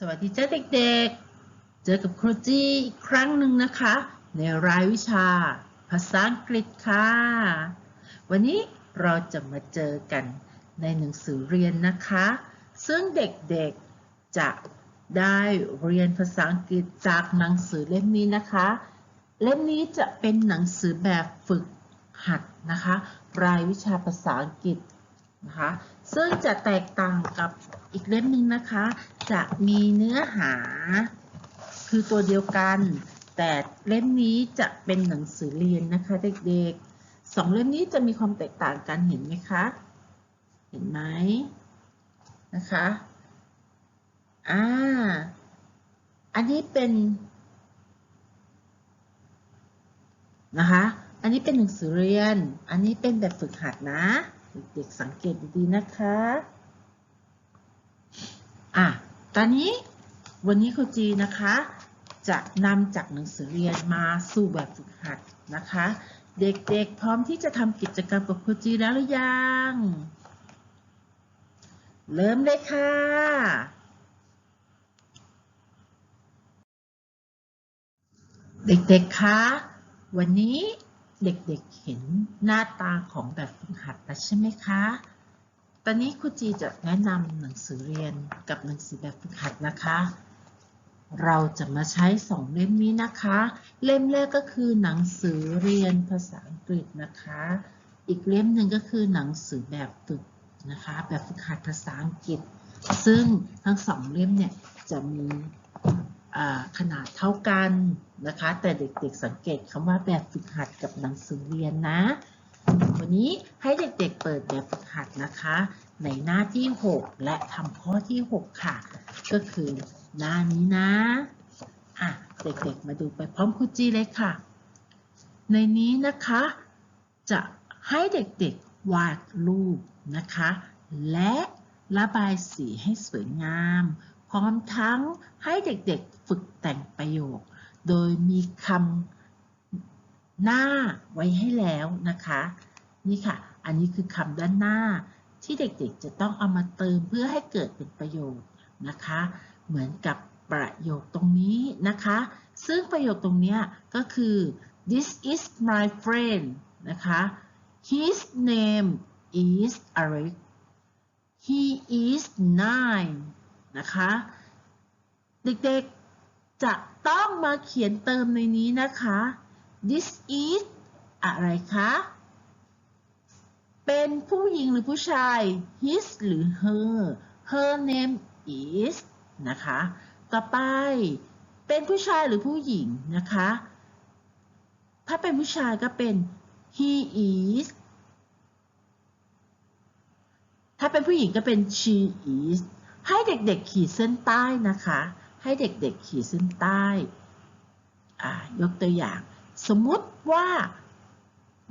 สวัสดีจ้าเด็กๆ เจอกับครูจี้อีกครั้งหนึ่งนะคะ ในรายวิชา ภาษาอังกฤษค่ะ วันนี้เราจะมาเจอกันในหนังสือเรียนนะคะ ซึ่งเด็กๆจะได้เรียนภาษาอังกฤษจากหนังสือเล่มนี้นะคะ เล่มนี้จะเป็นหนังสือแบบฝึกหัดนะคะ รายวิชาภาษาอังกฤษนะคะ ซึ่งจะแตกต่างกับ อีกเล่มหนึ่งนะคะ จะมีเนื้อหาคือตัวเดียวกัน แต่เล่มนี้จะเป็นหนังสือเรียนนะคะ เด็กๆสองเล่มนี้จะมีความแตกต่างกันเห็นไหมคะ เห็นไหมนะคะอ่าอันนี้เป็นนะคะ อันนี้เป็นหนังสือเรียน อันนี้เป็นแบบฝึกหัดนะ เด็กๆสังเกตดีๆนะคะ อะตอนนี้วันนี้ครูจีนะคะ จะนำจากหนังสือเรียนมาสู่แบบฝึกหัดนะคะ เด็กๆพร้อมที่จะทำกิจกรรมกับครูจีแล้วหรือยัง เริ่มเลยค่ะเด็กๆ คะ วันนี้เด็กๆ เห็นหน้าตาของแบบฝึกหัดแล้วใช่ไหมคะ อนนี้ครูจีจะแนะนำหนังสือเรียนกับหนังสือแบบฝึกหัดนะคะ เราจะมาใช้สองเล่มนี้นะคะ เล่มแรกก็คือหนังสือเรียนภาษาอังกฤษนะคะ อีกเล่มหนึ่งก็คือหนังสือแบบฝึกนะคะ แบบฝึกหัดภาษาอังกฤษ ซึ่งทั้งสองเล่มเนี่ยจะมีขนาดเท่ากันนะคะ แต่เด็กๆสังเกตคำว่าแบบฝึกหัดกับหนังสือเรียนนะ วันนี้ให้เด็กๆเปิดแบบฝึกหัดนะคะ ในหน้าที่ 6 และทำข้อที่ 6 ค่ะ ก็คือหน้านี้นะอะเด็กๆมาดูไปพร้อมครูจีเลยค่ะ ในนี้นะคะ จะให้เด็กๆวาดรูปนะคะ และระบายสีให้สวยงาม พร้อมทั้งให้เด็กๆฝึกแต่งประโยค โดยมีคำ หน้าไว้ให้แล้วนะคะ นี่ค่ะ อันนี้คือคำด้านหน้าที่เด็กๆจะต้องเอามาเติมเพื่อให้เกิดเป็นประโยคนะคะ เหมือนกับประโยคตรงนี้นะคะ ซึ่งประโยคตรงนี้ก็คือ this is my friend นะคะ his name is Eric he is nine นะคะ เด็กๆจะต้องมาเขียนเติมในนี้นะคะ this is อะไรคะ เป็นผู้หญิงหรือผู้ชาย his หรือ her her name is นะคะ ต่อไป เป็นผู้ชายหรือผู้หญิงนะคะ ถ้าเป็นผู้ชายก็เป็น he is ถ้าเป็นผู้หญิงก็เป็น she is ให้เด็กๆขีดเส้นใต้นะคะ ให้เด็กๆขีดเส้นใต้ ยกตัวอย่าง สมมติว่า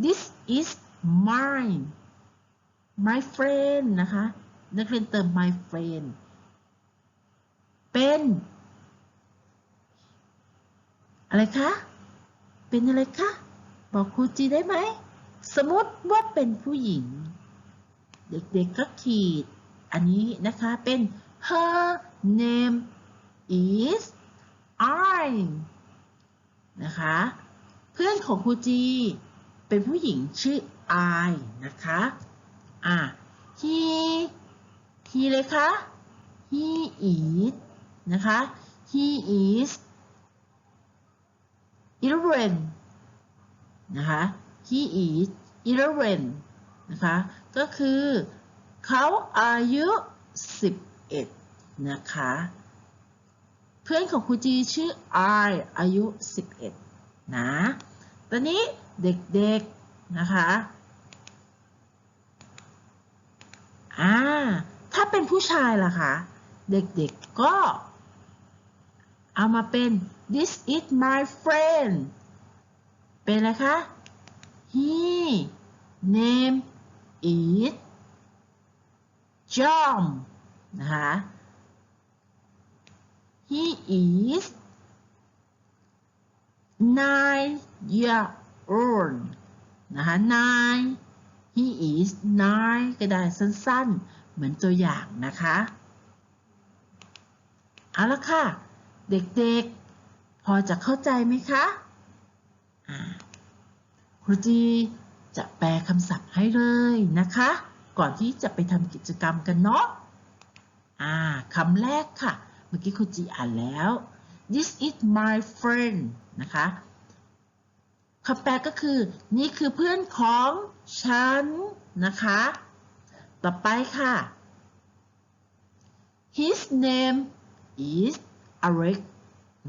this is mine my friend นะคะ นักเรียนเติม my friend เป็น อะไรคะ เป็นอะไรคะ บอกครูจีได้ไหม สมมติว่าเป็นผู้หญิง เด็กๆก็ขีด อันนี้นะคะเป็น her name is I นะคะ พื่อนของครูจี เป็นผู้หญิงชื่อ I นะคะ อะ he he เลยคะ he is นะคะ he is eleven นะคะ he is eleven นะคะ ก็คือเขาอายุ 11 นะคะ เพื่อนของครูจีชื่อ I อายุ 11 นะ ตอนนี้เด็กๆนะคะอ่าถ้าเป็นผู้ชายล่ะคะเด็กๆก็เอามาเป็น this is my friend เป็นอะไรคะ he name is John นะคะ he is nine year old นะคะ nine he is nine ก็ได้สั้นๆ เหมือนตัวอย่างนะคะ เอาละค่ะ เด็กๆ พอจะเข้าใจไหมคะครูจีจะแปลคำศัพท์ให้เลยนะคะ ก่อนที่จะไปทำกิจกรรมกันเนาะอ่าคำแรกค่ะ เมื่อกี้ครูจีอ่านแล้ว this is my friend นะคะคำแปลก็คือ นี่คือเพื่อนของฉันนะคะ ต่อไปค่ะ his name is Alex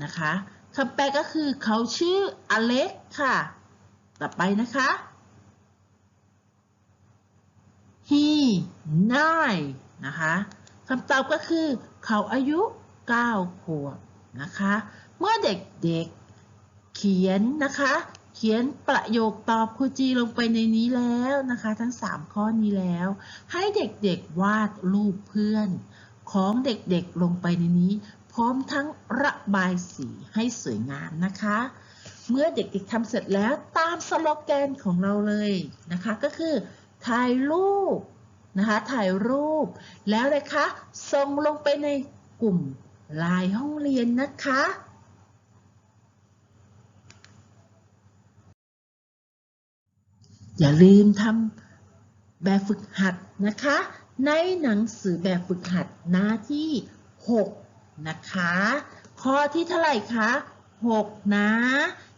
นะคะคำแปลก็คือเขาชื่ออเล็กค่ะ ต่อไปนะคะ he nine นะคะคำตอบก็คือ เขาอายุ 9 ขวบนะคะ เมื่อเด็กๆ เขียนนะคะ เขียนประโยคตอบครูจีลงไปในนี้แล้วนะคะ ทั้ง 3 ข้อนี้แล้ว ให้เด็กๆวาดรูปเพื่อน ของเด็กๆลงไปในนี้ พร้อมทั้งระบายสีให้สวยงามนะคะ เมื่อเด็กๆทำเสร็จแล้วตามสโลแกนของเราเลยนะคะก็คือถ่ายรูปนะคะถ่ายรูปแล้วเลยคะส่งลงไปในกลุ่มไลน์ห้องเรียนนะคะ อย่าลืมทำแบบฝึกหัดนะคะ ในหนังสือแบบฝึกหัดหน้าที่ 6 นะคะ ข้อที่เท่าไหร่คะ 6 นะ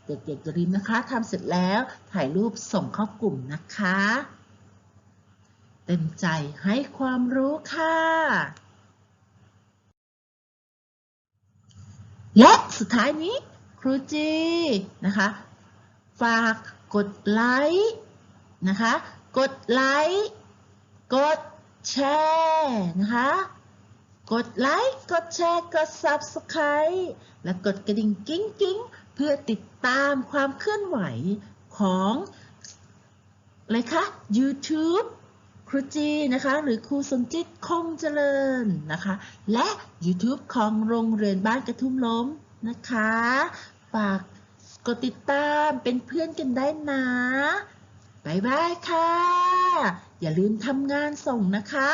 เด็กๆอย่าลืมนะคะทำเสร็จแล้วถ่ายรูปส่งเข้ากลุ่มนะคะ เต็มใจให้ความรู้ค่ะและสุดท้ายนี้ครูจีนะคะ ฝากกดไลค์ นะคะ กดไลค์ กดแชร์นะคะ กดไลค์ กดแชร์ กด Subscribe และกดกระดิ่งกิ้งกิ้งเพื่อติดตามความเคลื่อนไหวของเลยคะ YouTube ครูจีนะคะ หรือครูสมจิตคงเจริญนะคะ และ YouTube ของโรงเรียนบ้านกระทุ่มล้มนะคะ ฝากกดติดตามเป็นเพื่อนกันได้นะ บ๊ายบายค่ะ อย่าลืมทำงานส่งนะคะ